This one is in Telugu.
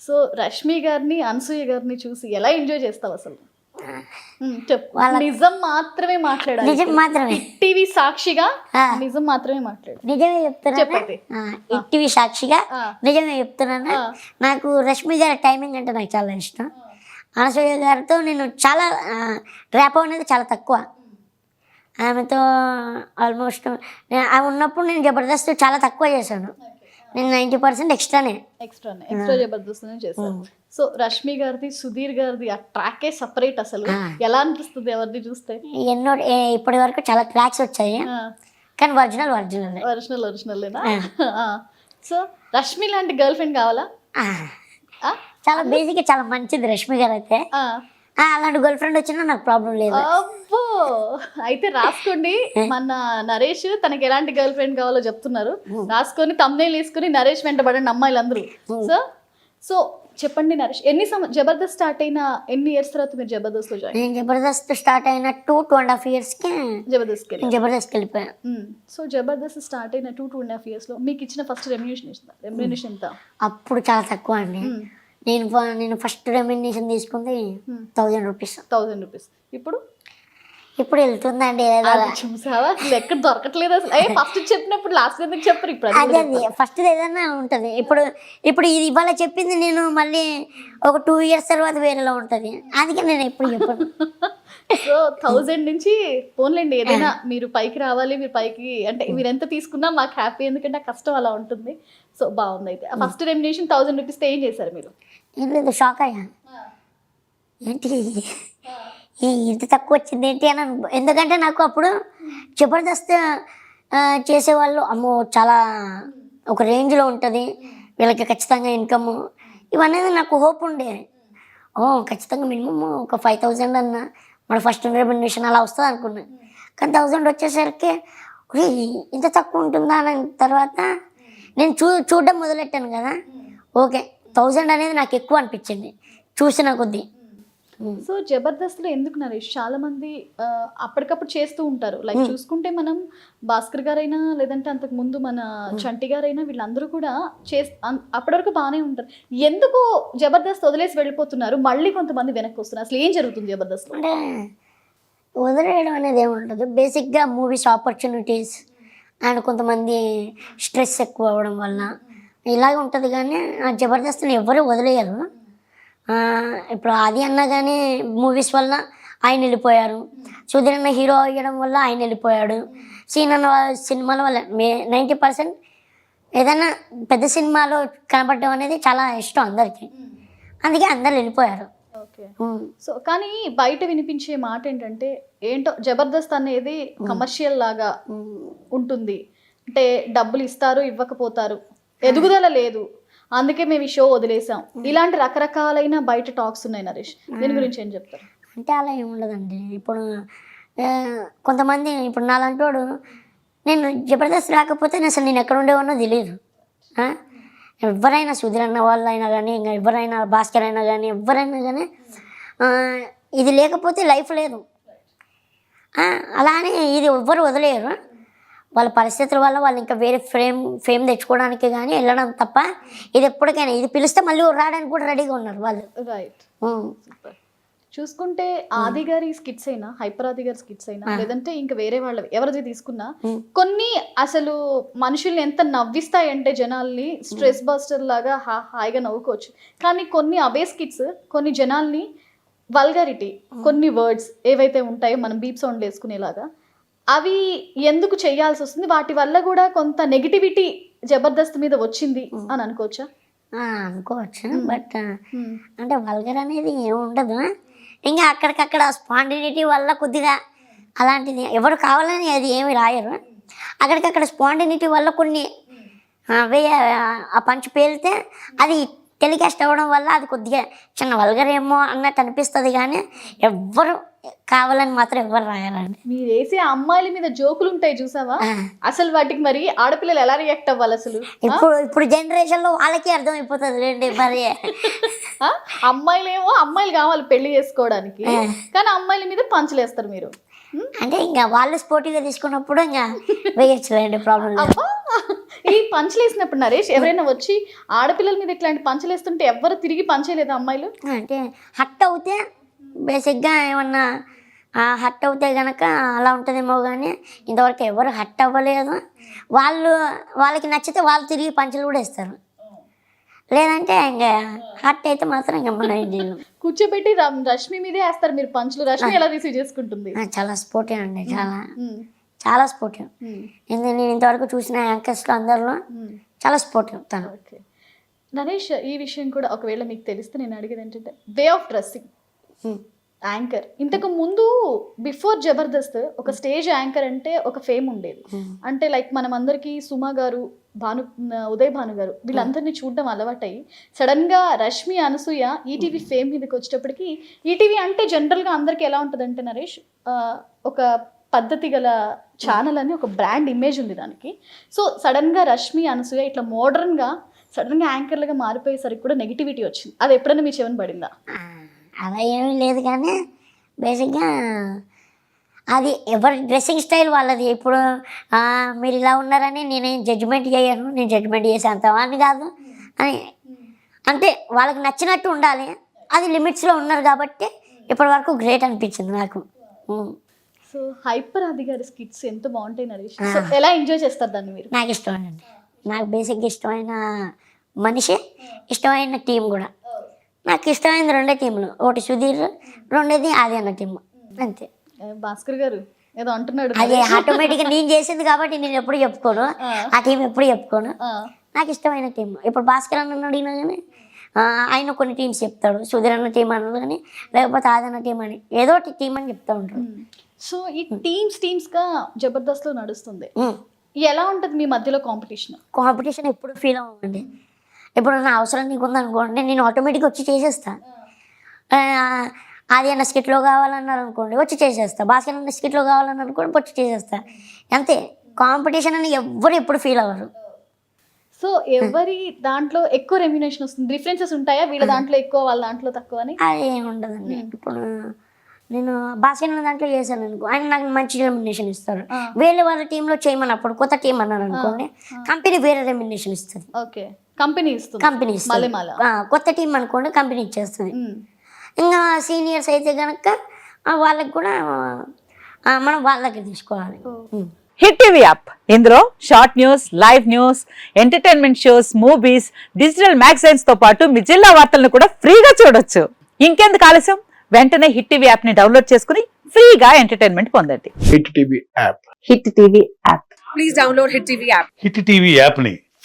సో రష్మి గారిని అనసూయ గారిని చూసి ఎలా ఎంజాయ్ చేస్తావు అసలు? చెప్పు. నిజం మాత్రమే మాట్లాడాలి. నిజం మాత్రమే. టీవీ సాక్షిగా. నిజం మాత్రమే మాట్లాడు. నిజమే చెప్తున్నాను? చెప్పండి. ఇటీవీ సాక్షిగా. నిజమే చెప్తున్నాను. నాకు రష్మి గారి టైమింగ్ అంటే నాకు చాలా ఇష్టం. అనసూయ గారితో నేను చాలా ర్యాప్ అనేది చాలా తక్కువ. ఆమెతో ఆల్మోస్ట్ ఆమె ఉన్నప్పుడు నేను జబర్దస్త్ చాలా తక్కువ చేశాను. నేను నైంటీ పర్సెంట్ ఎక్స్ట్రానే ఎక్స్ట్రా ఎక్స్ట్రా జబర్దస్త్ చేశారు సో రష్మి గారిది సుధీర్ గారిది ఆ ట్రాకే సపరేట్ అసలు. ఎలా అనిపిస్తుంది ఎవరిని చూస్తే? ఎన్నో ఇప్పటి వరకు చాలా ట్రాక్స్ వచ్చాయి. కానీ original original original original so Rashmi లాంటి గర్ల్ ఫ్రెండ్ కావాలా? చాలా బేసిక్ చాలా మంచిది రష్మి గారు అయితే. అలాంటి గర్ల్ ఫ్రెండ్ వచ్చినా నాకు ప్రాబ్లం లేదు. అబ్బో! అయితే రాసుకోండి. మన నరేష్ తనకి ఎలాంటి గర్ల్ ఫ్రెండ్ కావాలో చెప్తున్నారు. రాసుకొని తమ్నేల్ వేసుకుని నరేష్ వెంటబడండి అమ్మాయిలు అందరూ సో సో చెప్పండి నరేష్ ఎన్ని జబర్దస్త్ స్టార్ట్ అయిన ఎన్ని ఇయర్స్ తర్వాత మీరు జబర్దస్త్లో జాయిన్ నేను జబర్దస్త్ స్టార్ట్ అయిన టూ టూ అండ్ హాఫ్ జబర్దస్త్కి నేను జబర్దస్త్ వెళ్ళిపోయాను సో జబర్దస్త్ స్టార్ట్ అయిన టూ టూ అండ్ హాఫ్ ఇయర్స్లో మీకు ఇచ్చిన ఫస్ట్ రెమ్యూనేషన్ రెమ్యూనేషన్ ఎంత? అప్పుడు చాలా తక్కువ అండి. నేను నేను ఫస్ట్ రెమ్యునేషన్ తీసుకుంది Hmm. Thousand rupees thousand rupees ఇప్పుడు? ఇప్పుడు వెళ్తుందండి చూసావా? ఎక్కడ దొరకట్లేదు అసలు. ఫస్ట్ చెప్పినప్పుడు లాస్ట్ ఎందుకు చెప్పరు ఇప్పుడు? అది ఫస్ట్ ఏదన్నా ఉంటుంది. ఇప్పుడు ఇప్పుడు ఇది ఇవాళ చెప్పింది నేను మళ్ళీ ఒక టూ ఇయర్స్ తర్వాత వేరేలా ఉంటుంది. అందుకే నేను ఎప్పుడు చెప్పను. సో థౌజండ్ నుంచి పోన్లేండి ఏదైనా మీరు పైకి రావాలి మీరు పైకి అంటే మీరు ఎంత తీసుకున్నా మాకు హ్యాపీ ఎందుకంటే కష్టం అలా ఉంటుంది. సో బాగుంది అయితే ఫస్ట్ రెమ్యునేషన్ థౌసండ్ రూపీస్ ఏం చేశారు మీరు? ఏం లేదు షాక్ అయ్యా. ఏంటి? ఈ ఇంత తక్కువ వచ్చింది ఏంటి అని ఎందుకంటే నాకు అప్పుడు జబర్దస్త్ చేసేవాళ్ళు అమ్మో చాలా ఒక రేంజ్లో ఉంటుంది. వీళ్ళకి ఖచ్చితంగా ఇన్కమ్ ఇవన్నీ నాకు హోప్ ఉండే. ఓ ఖచ్చితంగా మినిమమ్ ఒక ఫైవ్ థౌజండ్ అన్న. మన ఫస్ట్ రెమ్యునేషన్ అలా వస్తుంది అనుకున్నాను కానీ థౌజండ్ వచ్చేసరికి ఇంత తక్కువ ఉంటుందా అని తర్వాత నేను చూ చూడడం మొదలెట్టాను కదా? ఓకే. థౌజండ్ అనేది నాకు ఎక్కువ అనిపించింది. చూసిన కొద్దీ. సో జబర్దస్త్లో ఎందుకు నరేష్? చాలా మంది అప్పటికప్పుడు చేస్తూ ఉంటారు. లైక్ చూసుకుంటే మనం భాస్కర్ గారైనా లేదంటే అంతకు ముందు మన చంటి గారైనా వీళ్ళందరూ కూడా చే అప్పటి వరకు బాగానే ఉంటారు. ఎందుకు జబర్దస్త్ వదిలేసి వెళ్ళిపోతున్నారు? మళ్ళీ కొంతమంది వెనక్కి వస్తున్నారు. అసలు ఏం జరుగుతుంది జబర్దస్త్ అంటే వదిలేయడం అనేది ఏముండదు. బేసిక్గా మూవీస్ ఆపర్చునిటీస్ అండ్ కొంతమంది స్ట్రెస్ ఎక్కువ అవ్వడం వల్ల ఇలాగే ఉంటుంది కానీ ఆ జబర్దస్త్ని ఎవరు వదిలేయరు. ఇప్పుడు అది అన్నా కానీ మూవీస్ వల్ల ఆయన వెళ్ళిపోయారు. సుధీర్ అన్న హీరో అయ్యడం వల్ల ఆయన వెళ్ళిపోయాడు. సీన్ అన్న సినిమాల వల్ల మే నైంటీ పర్సెంట్ ఏదైనా పెద్ద సినిమాలో కనపడడం అనేది చాలా ఇష్టం అందరికీ. అందుకే అందరు వెళ్ళిపోయారు. సో కానీ బయట వినిపించే మాట ఏంటంటే ఏంటో జబర్దస్త్ అనేది కమర్షియల్ లాగా ఉంటుంది. అంటే డబ్బులు ఇస్తారు ఇవ్వకపోతారు. ఎదుగుదల లేదు. అందుకే మేము ఈ షో వదిలేసాం. ఇలాంటి రకరకాలైన బయట టాక్స్ ఉన్నాయి నరేష్. దీని గురించి ఏం చెప్తారు? అంటే అలా ఏమి ఉండదండి. ఇప్పుడు కొంతమంది ఇప్పుడు నాలంటోడు నేను జబర్దస్త్ రాకపోతే నేను అసలు నేను ఎక్కడ ఉండేవానో తెలియదు? ఎవరైనా సుధీర్ అన్న వాళ్ళు అయినా కానీ ఇంకా ఎవరైనా భాస్కర్ అయినా కానీ ఎవరైనా కానీ ఇది లేకపోతే లైఫ్ లేదు. ఆ, అలా అని ఇది ఎవ్వరు వదిలేయరు వాళ్ళ పరిస్థితుల వల్ల వాళ్ళు ఇంకా వేరే ఫ్రేమ్ ఫేమ్ తెచ్చుకోవడానికి కానీ వెళ్ళడం తప్ప ఇది ఎప్పటికైనా ఇది పిలిస్తే మళ్ళీ రావడానికి కూడా రెడీగా ఉన్నారు వాళ్ళు. రైట్. చూసుకుంటే ఆది గారి స్కిట్స్ అయినా హైపర్ ఆది గారి స్కిట్స్ అయినా లేదంటే ఇంకా వేరే వాళ్ళవి ఎవరిది తీసుకున్నా కొన్ని అసలు మనుషుల్ని ఎంత నవ్విస్తాయంటే జనాల్ని స్ట్రెస్ బస్టర్ లాగా హాయిగా నవ్వుకోవచ్చు. కానీ కొన్ని అవే స్కిట్స్ కొన్ని జనాల్ని వల్గారిటీ కొన్ని వర్డ్స్ ఏవైతే ఉంటాయో మనం బీప్ సౌండ్ వేసుకునేలాగా అవి ఎందుకు చేయాల్సి వస్తుంది? వాటి వల్ల కూడా కొంత నెగిటివిటీ జబర్దస్త్ మీద వచ్చింది అని అనుకోవచ్చా? అనుకోవచ్చు బట్ అంటే వల్గర్ అనేది ఏమి ఉండదు ఇంకా అక్కడికక్కడ స్పాండినిటీ వల్ల కొద్దిగా అలాంటిది. ఎవరు కావాలని అది ఏమి రాయరు. అక్కడికక్కడ స్పాండినిటీ వల్ల కొన్ని వేయ ఆ పంచి పేలితే అది టెలికాస్ట్ అవ్వడం వల్ల అది కొద్దిగా చిన్న వల్గర్ ఏమో అన్నట్టు అనిపిస్తుంది కానీ ఎవ్వరు కావాలని మాత్రం ఎవ్వరు రాయాలండి మీరు వేసే అమ్మాయిల మీద జోకులు ఉంటాయి చూసావా. అసలు వాటికి మరి ఆడపిల్లలు ఎలా రియాక్ట్ అవ్వాలి అసలు? ఇప్పుడు ఇప్పుడు జనరేషన్లో వాళ్ళకి అర్థమైపోతుంది లేండి మరి? అమ్మాయిలేమో అమ్మాయిలు కావాలి పెళ్ళి చేసుకోవడానికి. కానీ అమ్మాయిల మీద పంచలేస్తారు మీరు? అంటే ఇంకా వాళ్ళు స్పోర్టివ్గా తీసుకున్నప్పుడు ఇంకా వేయచ్చులేండి ప్రాబ్లం ఈ పంచలు వేసినప్పుడు నరేష్ ఎవరైనా వచ్చి ఆడపిల్లల మీద ఇట్లాంటి పంచలు వేస్తుంటే ఎవ్వరు తిరిగి పంచలేదా అమ్మాయిలు? అంటే హట్ అవుతే బేసిక్గా ఏమన్నా హట్ అవుతే గనక అలా ఉంటుందేమో కానీ ఇంతవరకు ఎవరు హట్ అవ్వలేదు. వాళ్ళు వాళ్ళకి నచ్చితే వాళ్ళు తిరిగి పంచులు కూడా ఇస్తారు లేదంటే ఇంకా హట్ అయితే మాత్రం ఇంకా మన కూర్చోబెట్టి రష్మి మీదే వేస్తారు మీరు పంచులు. రష్మి ఎలా రిసీవ్ చేసుకుంటుంది? చాలా స్పోర్టివ్ అండి చాలా. ఉమ్, చాలా స్పోర్టివ్ ఉమ్, ఎందుకంటే నేను ఇంతవరకు చూసిన యాంకర్స్లో అందరిలో ఉమ్. చాలా స్పోర్టివ్ తను. ఓకే. నరేష్ ఈ విషయం కూడా ఒకవేళ మీకు తెలిస్తే నేను అడిగేది ఏంటంటే వే ఆఫ్ డ్రెస్సింగ్. యాంకర్. ఇంతకు ముందు బిఫోర్ జబర్దస్త్ ఒక స్టేజ్ యాంకర్ అంటే ఒక ఫేమ్ ఉండేది. అంటే లైక్ మనం అందరికి సుమా గారు భాను ఉదయ్ భాను గారు వీళ్ళందరినీ చూడడం అలవాటయ్యి సడన్గా రష్మి అనసూయ ఈటీవీ ఫేమ్ మీదకి వచ్చేటప్పటికి ఈటీవీ అంటే జనరల్గా అందరికి ఎలా ఉంటుందంటే నరేష్ ఆ, ఒక పద్ధతి గల ఛానల్ అని ఒక బ్రాండ్ ఇమేజ్ ఉంది దానికి. సో సడన్గా రష్మి అనసూయ ఇట్లా మోడర్న్గా సడన్గా యాంకర్లుగా మారిపోయేసరికి కూడా నెగిటివిటీ వచ్చింది. అది ఎప్పుడైనా మీ చెవన్ పడిందా? అలా ఏమీ లేదు కానీ బేసిక్గా అది ఎవరి డ్రెస్సింగ్ స్టైల్ వాళ్ళది. ఇప్పుడు మీరు ఇలా ఉన్నారని నేనేం జడ్జిమెంట్ చేయను నేను జడ్జిమెంట్ చేసే అంత వాడిని కాదు అని. అంటే వాళ్ళకి నచ్చినట్టు ఉండాలి. అది లిమిట్స్లో ఉన్నారు కాబట్టి ఇప్పటి వరకు గ్రేట్ అనిపించింది నాకు. సో హైపర్ ఆది గారి స్కిట్స్ ఎంత బాగుంటాయి నరేష్? ఎలా ఎంజాయ్ చేస్తారు దాన్ని మీరు? నాకు ఇష్టమైనండి నాకు బేసిక్గా ఇష్టమైన మనిషి ఇష్టమైన టీం కూడా. నాకు ఇష్టమైనది రెండే టీంలు. ఒకటి సుధీర్ రెండోది ఆది అన్న టీం అంతే. భాస్కర్ గారు ఏదో అంటున్నాడు అది ఆటోమేటిక్గా నేను చేసింది కాబట్టి నేను ఎప్పుడు చెప్పుకోను. ఆ. టీం ఎప్పుడు చెప్పుకోను. నాకు ఇష్టమైన టీం. ఇప్పుడు భాస్కర్ అన్న అడిగినా కానీ ఆయన కొన్ని టీమ్స్ చెప్తాడు. సుధీర్ అన్న టీం అన్న కానీ లేకపోతే ఆదన్న టీం అని. ఏదో టీం అని చెప్తా ఉమ్. సో ఈ టీమ్స్ టీమ్స్గా జబర్దస్త్లో నడుస్తుంది. ఎలా ఉంటది మీ మధ్యలో కాంపిటీషన్? కాంపిటీషన్ ఎప్పుడు ఫీల్ అవ్వండి ఇప్పుడు నా అవసరం నీకు ఉందనుకోండి నేను ఆటోమేటిక్గా వచ్చి చేసేస్తా. అది అన్న స్కిట్లో కావాలన్నారు అనుకోండి వచ్చి చేసేస్తా. భాస్కర్ అన్న స్కిట్లో కావాలని అనుకోండి వచ్చి చేసేస్తా. అంతే. కాంపిటీషన్ అని ఎవ్వరు ఎప్పుడు ఫీల్ అవ్వరు. సో ఎవరి దాంట్లో ఎక్కువ రెమ్యునేషన్ వస్తుంది? డిఫరెన్సెస్ ఉంటాయా? వీళ్ళ దాంట్లో ఎక్కువ వాళ్ళ దాంట్లో తక్కువ అని? అది ఏమి ఉండదండి. ఇప్పుడు నేను భాస్కర్ అన్న దాంట్లో చేశాను అనుకో ఆయన నాకు మంచి రెమ్యునేషన్ ఇస్తారు. వేరే వాళ్ళ టీంలో చేయమన్నప్పుడు కొత్త టీం అన్నారు అనుకోండి కంపెనీ వేరే రెమ్యునేషన్ ఇస్తుంది. ఓకే. కంపెనీ ఇస్తుంది. కంపెనీ ఇస్తుంది. మల్లెమాల. ఆ, కొత్త టీం అనుకోండి కంపెనీ ఇచ్చేస్తుంది. ఇంకా సీనియర్స్ అయితే కనుక వాళ్ళకి కూడా మనం వాళ్ళ దగ్గర తీసుకోవాలి. Hit TV app. ఇందులో short news live news entertainment shows movies digital మ్యాగజైన్స్తో పాటు మీ జిల్లా వార్తలను కూడా ఫ్రీగా చూడొచ్చు. ఇంకెందుకు ఆలస్యం? వెంటనే హిట్ టీవీ యాప్ని డౌన్లోడ్ చేసుకుని ఫ్రీగా ఎంటర్టైన్మెంట్ పొందండి. Hit TV app. Hit TV app. Hit TV యాప్ని